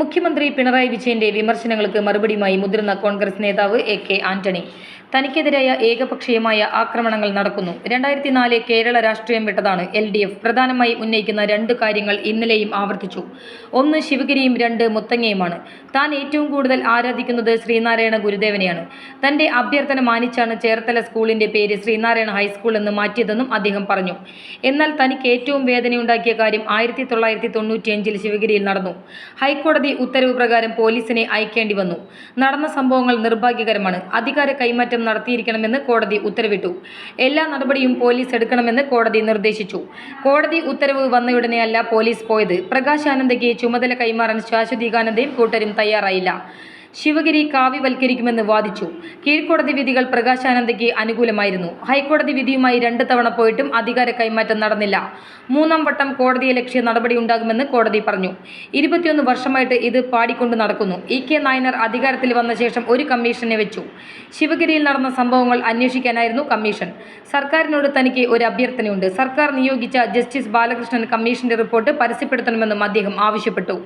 മുഖ്യമന്ത്രി പിണറായി വിജയന്റെ വിമർശനങ്ങൾക്ക് മറുപടിയുമായി മുതിർന്ന കോൺഗ്രസ് നേതാവ് എ കെ ആന്റണി. തനിക്കെതിരായ ഏകപക്ഷീയമായ ആക്രമണങ്ങൾ നടക്കുന്നു. രണ്ടായിരത്തി നാല് കേരള രാഷ്ട്രീയം വിട്ടതാണ് എൽ ഡി എഫ്. പ്രധാനമായും ഉന്നയിക്കുന്ന രണ്ട് കാര്യങ്ങൾ ഇന്നലെയും ആവർത്തിച്ചു. ഒന്ന് ശിവഗിരിയും രണ്ട് മുത്തങ്ങയുമാണ്. താൻ ഏറ്റവും കൂടുതൽ ആരാധിക്കുന്നത് ശ്രീനാരായണ ഗുരുദേവനെയാണ്. തന്റെ അഭ്യർത്ഥന മാനിച്ചാണ് ചേർത്തല സ്കൂളിന്റെ പേര് ശ്രീനാരായണ ഹൈസ്കൂൾ എന്ന് മാറ്റിയതെന്നും അദ്ദേഹം പറഞ്ഞു. എന്നാൽ തനിക്ക് ഏറ്റവും വേദനയുണ്ടാക്കിയ കാര്യം ആയിരത്തി തൊള്ളായിരത്തി തൊണ്ണൂറ്റിയഞ്ചിൽ ശിവഗിരിയിൽ നടന്നു. ഹൈക്കോടതി ഉത്തരവ് പ്രകാരം പോലീസിനെ അയക്കേണ്ടി വന്നു. നടന്ന സംഭവങ്ങൾ നിർഭാഗ്യകരമാണ്. അധികാര കൈമാറ്റം നടത്തിയിരിക്കണമെന്ന് കോടതി ഉത്തരവിട്ടു. എല്ലാ നടപടിയും പോലീസ് എടുക്കണമെന്ന് കോടതി നിർദ്ദേശിച്ചു. കോടതി ഉത്തരവ് വന്നയുടനെയല്ല പോലീസ് പോയത്. പ്രകാശ് ആനന്ദയ്ക്ക് ചുമതല കൈമാറാൻ ശാശ്വതീകാനന്ദയും കൂട്ടരും തയ്യാറായില്ല. ശിവഗിരി കാവ്യവൽക്കരിക്കുമെന്ന് വാദിച്ചു. കീഴ്ക്കോടതി വിധികൾ പ്രകാശാനന്ദയ്ക്ക് അനുകൂലമായിരുന്നു. ഹൈക്കോടതി വിധിയുമായി രണ്ട് തവണ പോയിട്ടും അധികാര കൈമാറ്റം നടന്നില്ല. മൂന്നാം വട്ടം കോടതിയെ ലക്ഷ്യ നടപടി ഉണ്ടാകുമെന്ന് കോടതി പറഞ്ഞു. ഇരുപത്തിയൊന്ന് വർഷമായിട്ട് ഇത് പാടിക്കൊണ്ട് നടക്കുന്നു. ഇ കെ നായനർ അധികാരത്തിൽ വന്ന ശേഷം ഒരു കമ്മീഷനെ വെച്ചു. ശിവഗിരിയിൽ നടന്ന സംഭവങ്ങൾ അന്വേഷിക്കാനായിരുന്നു കമ്മീഷൻ. സർക്കാരിനോട് തനിക്ക് ഒരു അഭ്യർത്ഥനയുണ്ട്. സർക്കാർ നിയോഗിച്ച ജസ്റ്റിസ് ബാലകൃഷ്ണൻ കമ്മീഷന്റെ റിപ്പോർട്ട് പരസ്യപ്പെടുത്തണമെന്നും അദ്ദേഹം ആവശ്യപ്പെട്ടു.